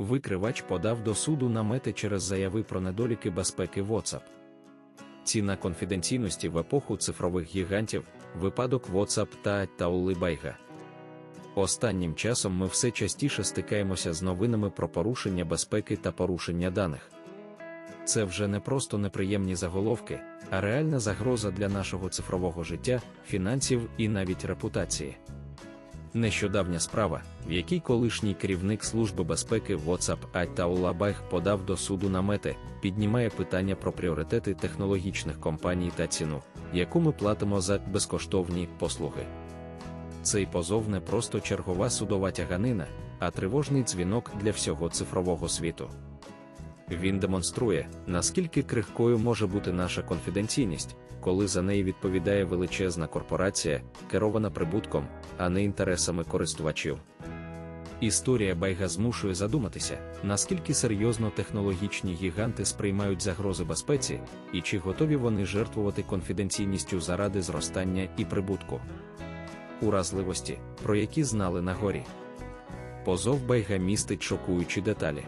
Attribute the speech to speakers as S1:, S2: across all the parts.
S1: Викривач подав до суду намети через заяви про недоліки безпеки WhatsApp. Ціна конфіденційності в епоху цифрових гігантів, випадок WhatsApp та Таули Байга. Останнім часом ми все частіше стикаємося з новинами про порушення безпеки та порушення даних. Це вже не просто неприємні заголовки, а реальна загроза для нашого цифрового життя, фінансів і навіть репутації. Нещодавня справа, в якій колишній керівник Служби безпеки WhatsApp Аттаула Байг подав до суду намети, піднімає питання про пріоритети технологічних компаній та ціну, яку ми платимо за безкоштовні послуги. Цей позов не просто чергова судова тяганина, а тривожний дзвінок для всього цифрового світу. Він демонструє, наскільки крихкою може бути наша конфіденційність, коли за неї відповідає величезна корпорація, керована прибутком, а не інтересами користувачів. Історія Байга змушує задуматися, наскільки серйозно технологічні гіганти сприймають загрози безпеці, і чи готові вони жертвувати конфіденційністю заради зростання і прибутку. Уразливості, про які знали на горі. Позов Байга містить шокуючі деталі.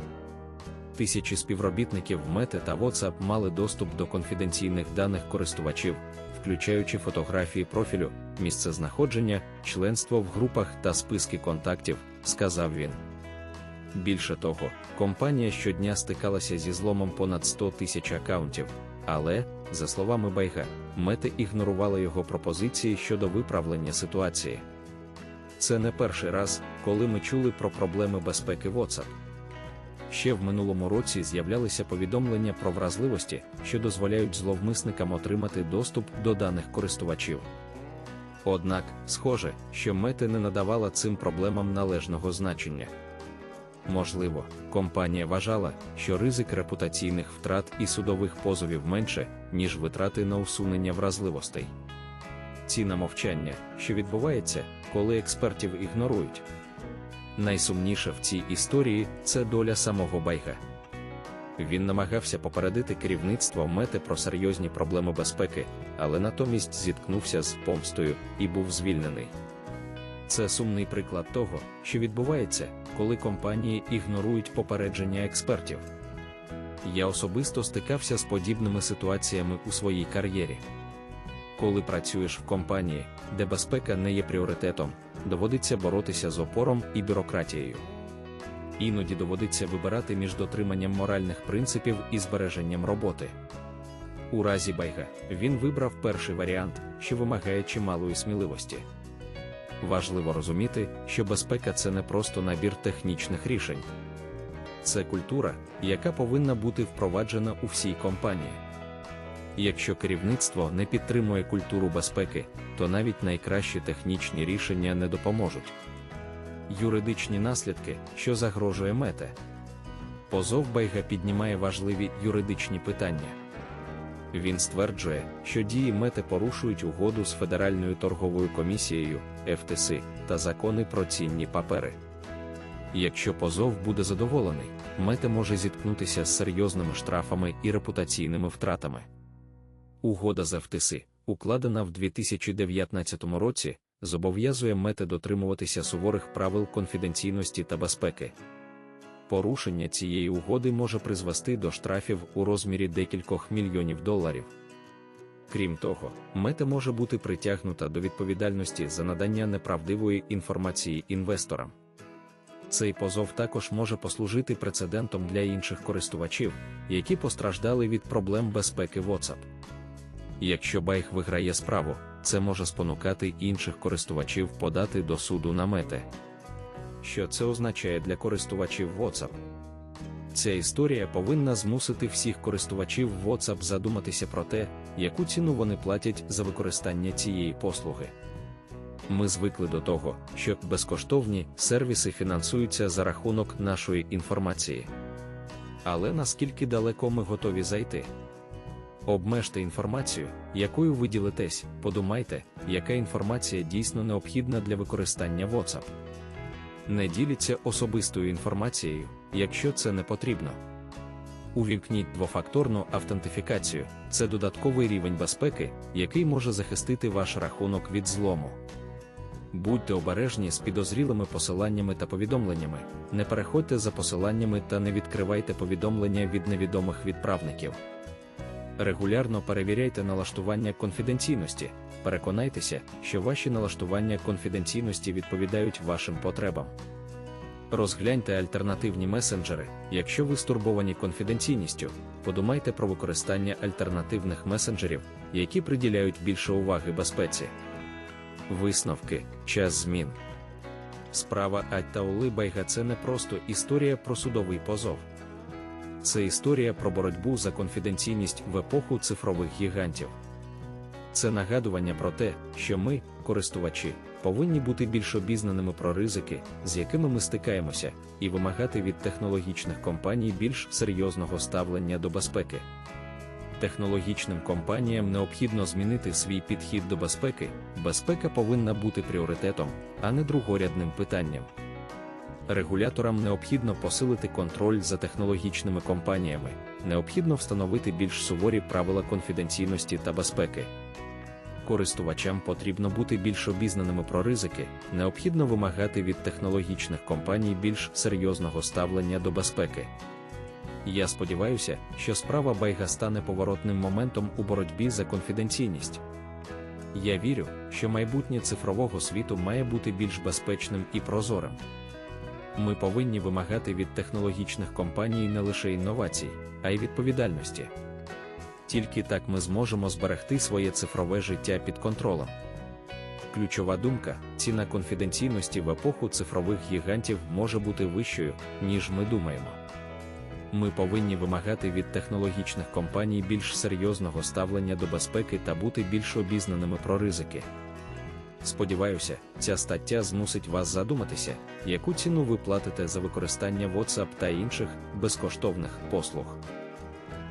S1: Тисячі співробітників Мете та WhatsApp мали доступ до конфіденційних даних користувачів, включаючи фотографії профілю, місце знаходження, членство в групах та списки контактів, сказав він. Більше того, компанія щодня стикалася зі зломом понад 100 тисяч акаунтів, але, за словами Байга, Мета ігнорувала його пропозиції щодо виправлення ситуації. Це не перший раз, коли ми чули про проблеми безпеки WhatsApp. Ще в минулому році з'являлися повідомлення про вразливості, що дозволяють зловмисникам отримати доступ до даних користувачів. Однак, схоже, що Мете не надавала цим проблемам належного значення. Можливо, компанія вважала, що ризик репутаційних втрат і судових позовів менше, ніж витрати на усунення вразливостей. Ціна мовчання, що відбувається, коли експертів ігнорують. Найсумніше в цій історії це доля самого Байга. Він намагався попередити керівництво мети про серйозні проблеми безпеки, але натомість зіткнувся з помстою і був звільнений. Це сумний приклад того, що відбувається, коли компанії ігнорують попередження експертів. Я особисто стикався з подібними ситуаціями у своїй кар'єрі. Коли працюєш в компанії, де безпека не є пріоритетом, доводиться боротися з опором і бюрократією. Іноді доводиться вибирати між дотриманням моральних принципів і збереженням роботи. У разі Байга він вибрав перший варіант, що вимагає чималої сміливості. Важливо розуміти, що безпека це не просто набір технічних рішень, це культура, яка повинна бути впроваджена у всій компанії. Якщо керівництво не підтримує культуру безпеки, то навіть найкращі технічні рішення не допоможуть. Юридичні наслідки, що загрожує мете. Позов Байга піднімає важливі юридичні питання. Він стверджує, що дії мети порушують угоду з Федеральною торговою комісією ФТС та закони про цінні папери. Якщо позов буде задоволений, мете може зіткнутися з серйозними штрафами і репутаційними втратами. Угода з ФТС, укладена в 2019 році, зобов'язує мети дотримуватися суворих правил конфіденційності та безпеки. Порушення цієї угоди може призвести до штрафів у розмірі декількох мільйонів доларів. Крім того, мета може бути притягнута до відповідальності за надання неправдивої інформації інвесторам. Цей позов також може послужити прецедентом для інших користувачів, які постраждали від проблем безпеки WhatsApp. Якщо Байг виграє справу, це може спонукати інших користувачів подати до суду на мети. Що це означає для користувачів WhatsApp? Ця історія повинна змусити всіх користувачів WhatsApp задуматися про те, яку ціну вони платять за використання цієї послуги. Ми звикли до того, що безкоштовні сервіси фінансуються за рахунок нашої інформації. Але наскільки далеко ми готові зайти? Обмежте інформацію, якою ви ділитесь, подумайте, яка інформація дійсно необхідна для використання WhatsApp. Не діліться особистою інформацією, якщо це не потрібно. Увімкніть двофакторну автентифікацію це додатковий рівень безпеки, який може захистити ваш рахунок від злому. Будьте обережні з підозрілими посиланнями та повідомленнями, не переходьте за посиланнями та не відкривайте повідомлення від невідомих відправників. Регулярно перевіряйте налаштування конфіденційності, переконайтеся, що ваші налаштування конфіденційності відповідають вашим потребам. Розгляньте альтернативні месенджери, якщо ви стурбовані конфіденційністю, подумайте про використання альтернативних месенджерів, які приділяють більше уваги безпеці. Висновки, час змін. Справа Аттаули Байга це не просто історія про судовий позов. Це історія про боротьбу за конфіденційність в епоху цифрових гігантів. Це нагадування про те, що ми, користувачі, повинні бути більш обізнаними про ризики, з якими ми стикаємося, і вимагати від технологічних компаній більш серйозного ставлення до безпеки. Технологічним компаніям необхідно змінити свій підхід до безпеки, безпека повинна бути пріоритетом, а не другорядним питанням. Регуляторам необхідно посилити контроль за технологічними компаніями, необхідно встановити більш суворі правила конфіденційності та безпеки. Користувачам потрібно бути більш обізнаними про ризики, необхідно вимагати від технологічних компаній більш серйозного ставлення до безпеки. Я сподіваюся, що справа Байга стане поворотним моментом у боротьбі за конфіденційність. Я вірю, що майбутнє цифрового світу має бути більш безпечним і прозорим. Ми повинні вимагати від технологічних компаній не лише інновацій, а й відповідальності. Тільки так ми зможемо зберегти своє цифрове життя під контролем. Ключова думка: ціна конфіденційності в епоху цифрових гігантів може бути вищою, ніж ми думаємо. Ми повинні вимагати від технологічних компаній більш серйозного ставлення до безпеки та бути більш обізнаними про ризики. Сподіваюся, ця стаття змусить вас задуматися, яку ціну ви платите за використання WhatsApp та інших безкоштовних послуг.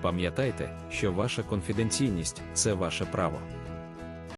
S1: Пам'ятайте, що ваша конфіденційність це ваше право.